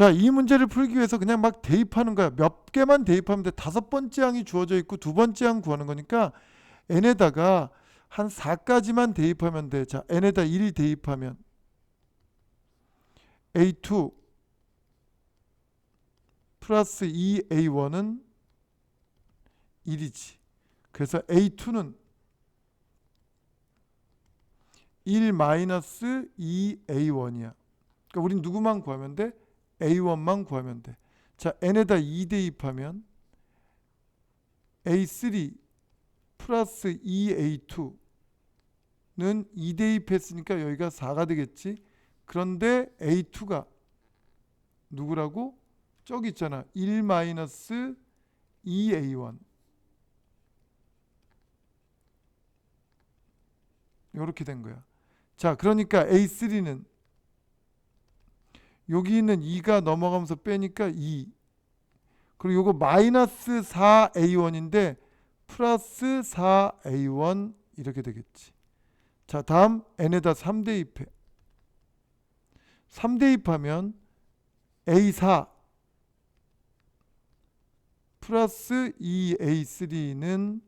자, 이 문제를 풀기 위해서 그냥 막 대입하는 거야. 몇 개만 대입하면 돼. 다섯 번째 항이 주어져 있고 두 번째 항 구하는 거니까 n에다가 한 4까지만 대입하면 돼. 자, n에다 1 대입하면 a2 플러스 2a1은 1이지. 그래서 a2는 1 마이너스 2a1이야. 그러니까 우린 누구만 구하면 돼? A1만 구하면 돼. 자, n에다 2 대입하면 a3 플러스 2a2는 2 대입했으니까 여기가 4가 되겠지. 그런데 a2가 누구라고? 저기 있잖아. 1 마이너스 2a1 이렇게 된 거야. 자, 그러니까 A3는 여기 있는 2가 넘어가면서 빼니까 2. 그리고 요거 마이너스 4A1인데 플러스 4A1 이렇게 되겠지. 자, 다음 n에다 3 대 입해. 3 대 입하면 A4 플러스 2A3는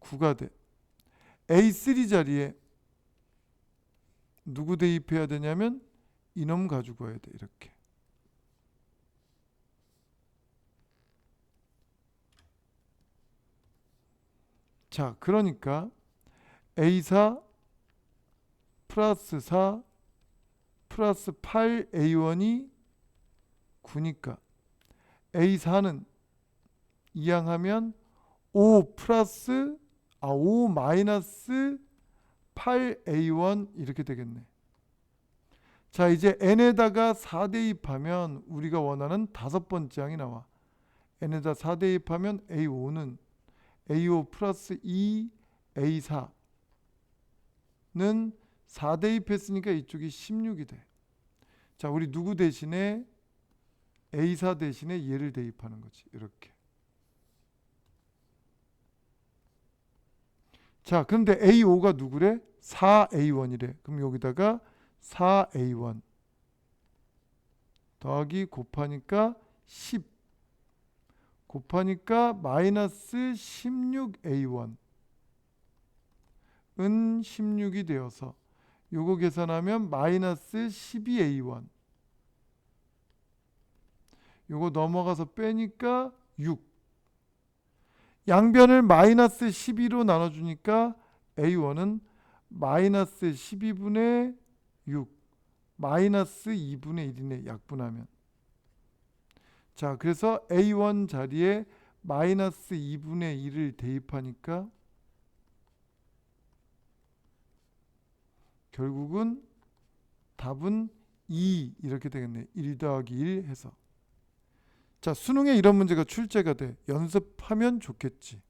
9가 돼. A3 자리에 누구 대입해야 되냐면 이놈 가지고 와야 돼 이렇게 자 그러니까 A4 플러스 4 플러스 8A1이 9니까 A4는 이항하면 5 플러스 아, 5 마이너스 8a1 이렇게 되겠네. 자, 이제 n에다가 4 대입하면 우리가 원하는 다섯 번째 항이 나와. n에다 4 대입하면 a5는 a5 플러스 2 a4는 4 대입했으니까 이쪽이 16이 돼. 자, 우리 누구 대신에 a4 대신에 얘를 대입하는 거지. 이렇게. 자, 그런데 A5가 누구래? 4A1이래. 그럼 여기다가 4A1 더하기 곱하니까 10 곱하니까 마이너스 16A1 은 16이 되어서 요거 계산하면 마이너스 12A1 요거 넘어가서 빼니까 6 양변을 마이너스 12로 나눠주니까 A1은 마이너스 12분의 6 마이너스 2분의 1이네 약분하면. 자 그래서 A1 자리에 마이너스 2분의 1을 대입하니까 결국은 답은 2 이렇게 되겠네. 1 더하기 1 해서. 자 수능에 이런 문제가 출제가 돼. 연습하면 좋겠지